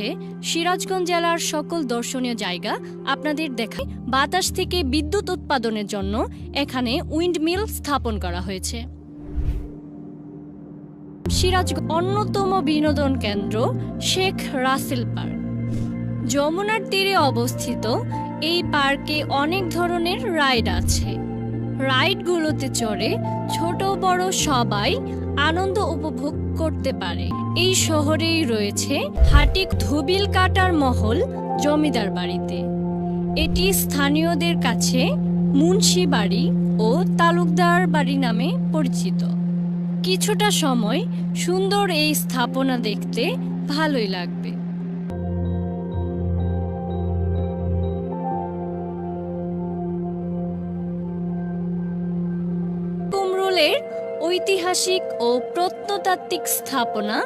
হচ্ছে সিরাজগঞ্জ জেলার সকল দর্শনীয় জায়গা আপনাদের দেখায় বাতাস থেকে বিদ্যুৎ উৎপাদনের জন্য এখানে উইন্ডমিল স্থাপন করা হয়েছে। সিরাজগঞ্জ অন্যতম বিনোদন কেন্দ্র শেখ রাসেল পার্ক। যমুনার তীরে অবস্থিত এই পার্কে অনেক ধরনের রাইড আছে। রাইডগুলোতে চড়ে ছোট বড় সবাই আনন্দ উপভোগ করতে পারে। এই শহরেই রয়েছে হাটিক ধুবিল কাটার মহল জমিদার বাড়িতে। এটি স্থানীয়দের কাছে মুন্সি বাড়ি ও তালুকদার বাড়ি নামে পরিচিত। কিছুটা সময় সুন্দর এই স্থাপনা দেখতে ভালোই লাগবে। কুমরুলের ঐতিহাসিক ও প্রত্নতাত্ত্বিক স্থাপনা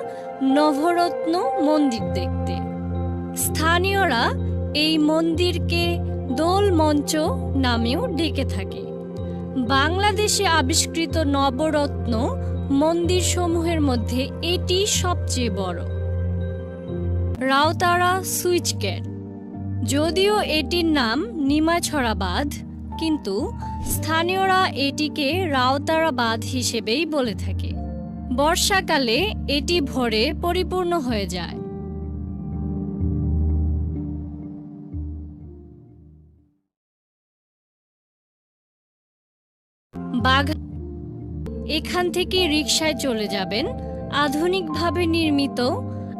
নবরত্ন মন্দির দেখতে। স্থানীয়রা এই মন্দিরকে দোল মঞ্চ নামেও ডেকে থাকে। বাংলাদেশে আবিষ্কৃত নবরত্ন মন্দিরসমূহের মধ্যে এটি সবচেয়ে বড়। সুইচ গেট যদিও এটির নাম নিমাছড়া বাঁধ কিন্তু স্থানীয়রা এটিকে রাউতারা বাঁধ হিসেবেই বলে থাকে। বর্ষাকালে এটি ভরে পরিপূর্ণ হয়ে যায়। বাঘ এখান থেকে রিকশায় চলে যাবেন। আধুনিকভাবে নির্মিত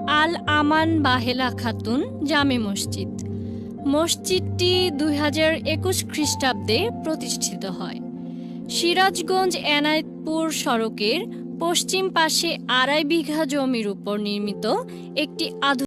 আল আমান বাহেলা খাতুন জামে মসজিদ। মসজিদটি দুই হাজার একুশ খ্রিস্টাব্দে প্রতিষ্ঠিত হয়। সিরাজগঞ্জ এনায়তপুর সড়কের পশ্চিম পাশে আড়াই বিঘা জমির উপর নির্মিত একটি আধুনিক